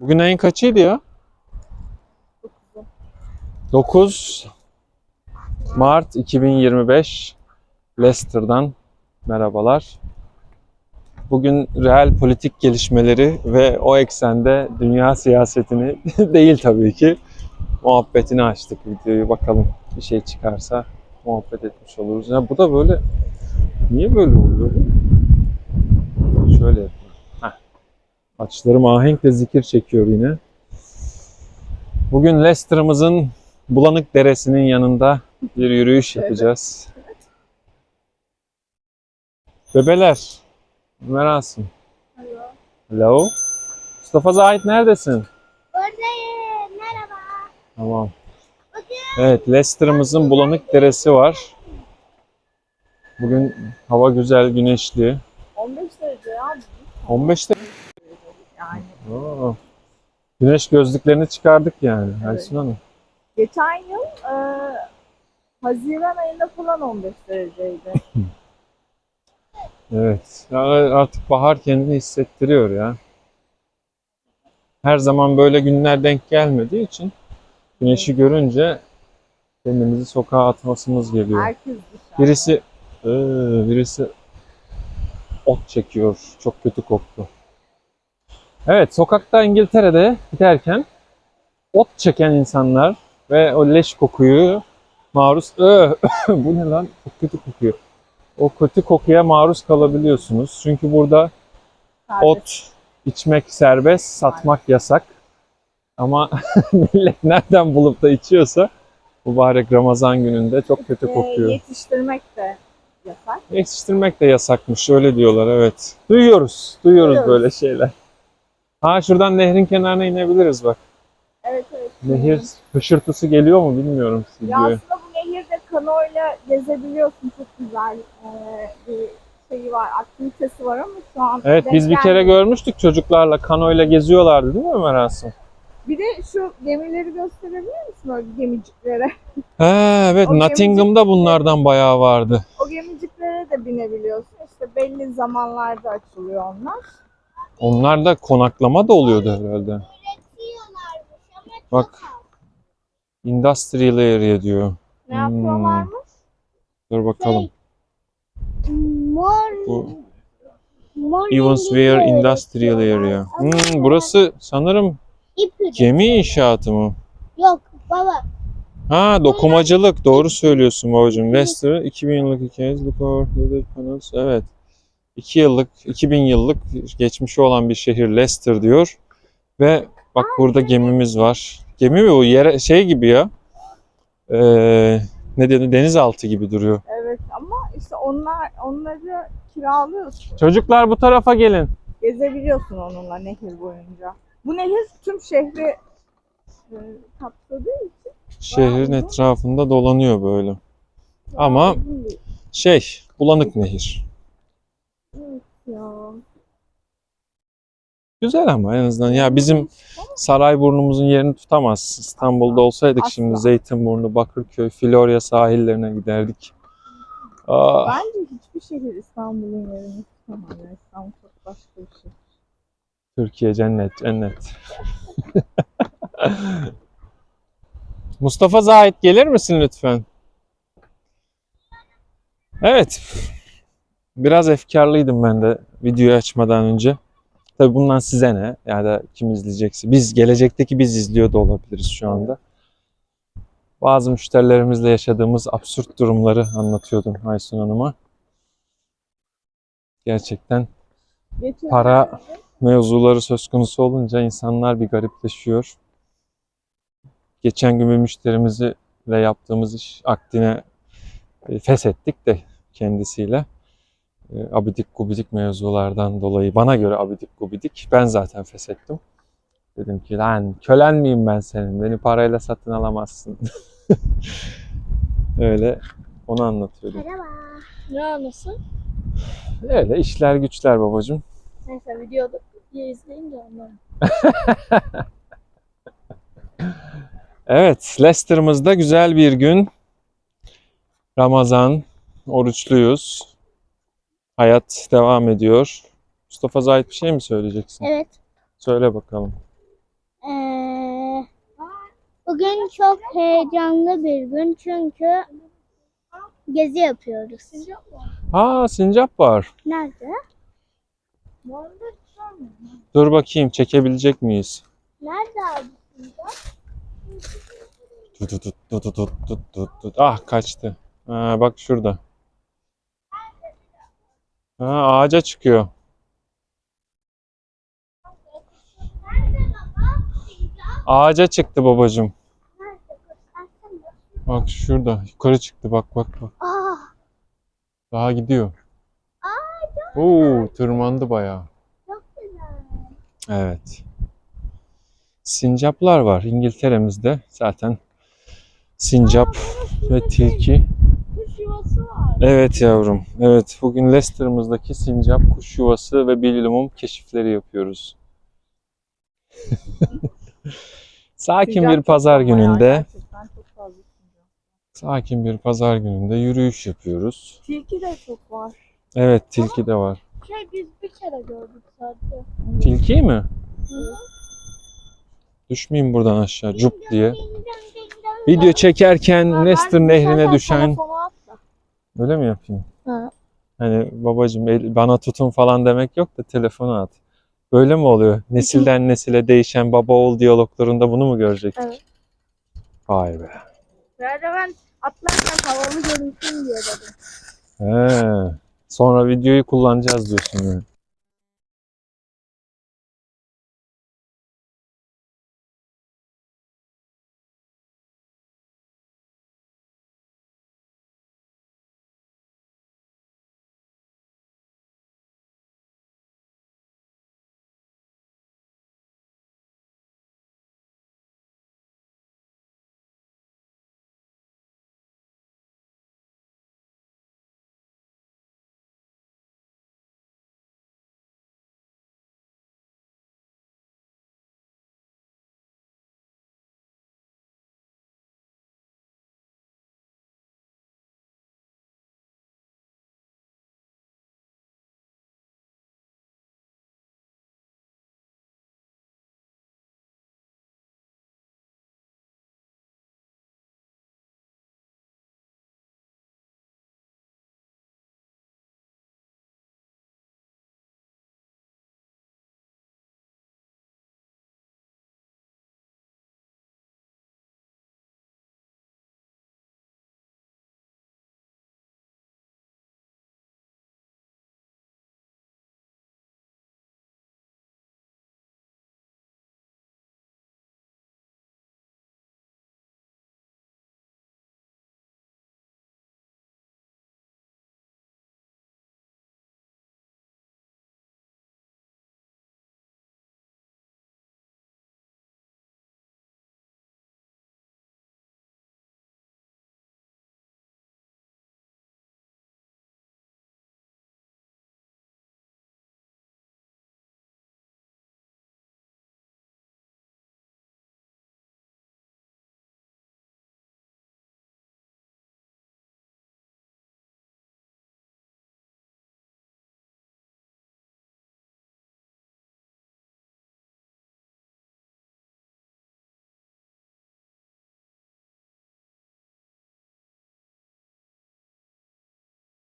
Bugün ayın kaçıydı ya? 9 Mart 2025 Leicester'dan merhabalar. Bugün reel politik gelişmeleri ve o eksende dünya siyasetini değil tabii ki muhabbetini açtık videoyu. Bakalım bir şey çıkarsa muhabbet etmiş oluruz. Ya bu da böyle niye böyle oluyor? Şöyle yapayım. Açlarım ahenkle zikir çekiyor yine. Bugün Leicester'ımızın Bulanık Deresi'nin yanında bir yürüyüş yapacağız. Bebeler, Merasim. Hello. Mustafa Zahit neredesin? Buradayım. Merhaba. Tamam. Evet, Leicester'ımızın Bulanık Deresi var. Bugün hava güzel, güneşli. 15 derece ya. 15 de Yani Oo. Güneş gözlüklerini çıkardık yani. Evet. Aysun Hanım. geçen yıl e, Haziran ayında falan 15 dereceydi. Evet. Ya artık bahar kendini hissettiriyor ya. Her zaman böyle günler denk gelmediği için güneşi görünce kendimizi sokağa atmasımız geliyor. Herkes dışarıda. Birisi ee, birisi ot çekiyor. Çok kötü koktu. Evet, sokakta İngiltere'de giderken ot çeken insanlar ve o leş kokuyu maruz Ee, bu ne lan? Çok kötü kokuyor. O kötü kokuya maruz kalabiliyorsunuz. Çünkü burada Serbest. ot içmek serbest, satmak yasak. Ama millet nereden bulup da içiyorsa mübarek Ramazan gününde çok kötü E, kokuyor. yetiştirmek de yasak. Yetiştirmek de yasakmış öyle diyorlar evet. Duyuyoruz, duyuyoruz Duyuyoruz. böyle şeyler. Ha şuradan nehrin kenarına inebiliriz bak. Evet evet. Nehir hışırtısı geliyor mu bilmiyorum Ya stüdyoya. aslında bu nehirde kanoyla gezebiliyorsun. Çok güzel e, bir şeyi var. Aktivitesi var ama şu an Evet biz bir kere gelmedi. görmüştük çocuklarla kanoyla geziyorlardı değil mi Ömer Hasan? Bir de şu gemileri gösterebilir misin öyle gemiciklere? Ha evet O Nottingham'da bunlardan bayağı vardı. O gemiciklere de binebiliyorsun. İşte belli zamanlarda açılıyor onlar. Onlar da konaklama da oluyordu herhalde. Bak Industrial area diyor. Ne Hmm. yapıyorlarmış? Dur bakalım. Mor, Bu Evansware Industrial Area. Hmm, burası sanırım gemi inşaatı mı? Yok baba. Ha dokumacılık doğru söylüyorsun babacığım. Leicester 2000 yıllık hikayesi Look over the panels. Evet. 2 yıllık 2000 yıllık geçmişi olan bir şehir Leicester diyor. Ve bak burada gemimiz var. Gemi mi bu? Yere şey gibi ya. Ee, ne dedi? Denizaltı gibi duruyor. Evet ama işte onlar onları kiralıyorsun. Çocuklar bu tarafa gelin. Gezebiliyorsun onunla nehir boyunca. Bu nehir tüm şehri e, kapsadığı için Şehrin etrafında dolanıyor böyle. Ama şey bulanık nehir. Ya. Güzel ama en azından ya bizim Sarayburnu'muzun yerini tutamaz. İstanbul'da olsaydık Asla. şimdi Zeytinburnu, Bakırköy, Florya sahillerine giderdik. Aa, Bence hiçbir şehir İstanbul'un yerini tutamaz. Yani İstanbul çok başka bir şey. Türkiye cennet, cennet. Mustafa Zahit gelir misin lütfen? Evet. Biraz efkarlıydım ben de videoyu açmadan önce. Tabii bundan size ne? Ya da kim izleyecekse. Biz gelecekteki biz izliyor da olabiliriz şu anda. Bazı müşterilerimizle yaşadığımız absürt durumları anlatıyordum Aysun Hanım'a. Gerçekten Para- mevzuları söz konusu olunca insanlar bir garipleşiyor. Geçen gün bir müşterimizi ve yaptığımız iş akdine e, feshettik de kendisiyle. E, Abidik gubidik mevzulardan dolayı bana göre abidik gubidik. Ben zaten feshettim. Dedim ki lan kölen miyim ben senin? Beni parayla satın alamazsın. Öyle onu anlatıyordum. Merhaba. Ya nasıl? Öyle işler güçler babacığım. Neyse videoda video izleyince anlarım. Evet, Leicester'ımızda güzel bir gün. Ramazan, oruçluyuz. Hayat devam ediyor. Mustafa Zahit bir şey mi söyleyeceksin? Evet. Söyle bakalım. Bugün çok heyecanlı bir gün çünkü gezi yapıyoruz. Aa sincap var. Nerede? Dur bakayım çekebilecek miyiz? Nerede abi? Tut tut tut tut tut tut tut tut. Ah kaçtı. Ha, bak şurada. Ha, ağaca çıkıyor. Ağaca çıktı babacığım. Bak şurada. Yukarı çıktı. Bak bak bak. Daha gidiyor. Oo, tırmandı bayağı. Evet. Sincaplar var İngiltere'mizde. Zaten sincap ve tilki. Evet yavrum. Evet bugün Leicester'ımızdaki sincap kuş yuvası ve bilimum keşifleri yapıyoruz. Sakin bir pazar gününde, sincap. sakin bir pazar gününde yürüyüş yapıyoruz. Tilki de çok var. Evet tilki de var. Şey biz bir kere gördük sadece. Tilki mi? Düşmeyeyim buradan aşağı cup diye. Video çekerken Leicester nehrine düşen. Öyle mi yapayım? Ha. Hani babacığım el- bana tutun falan demek yok da telefonu at. Böyle mi oluyor? Nesilden nesile değişen baba oğul diyaloglarında bunu mu görecektik? Evet. Vay be. Böyle ben atlarken havalı görünsün diye dedim. He. Sonra videoyu kullanacağız diyorsun yani.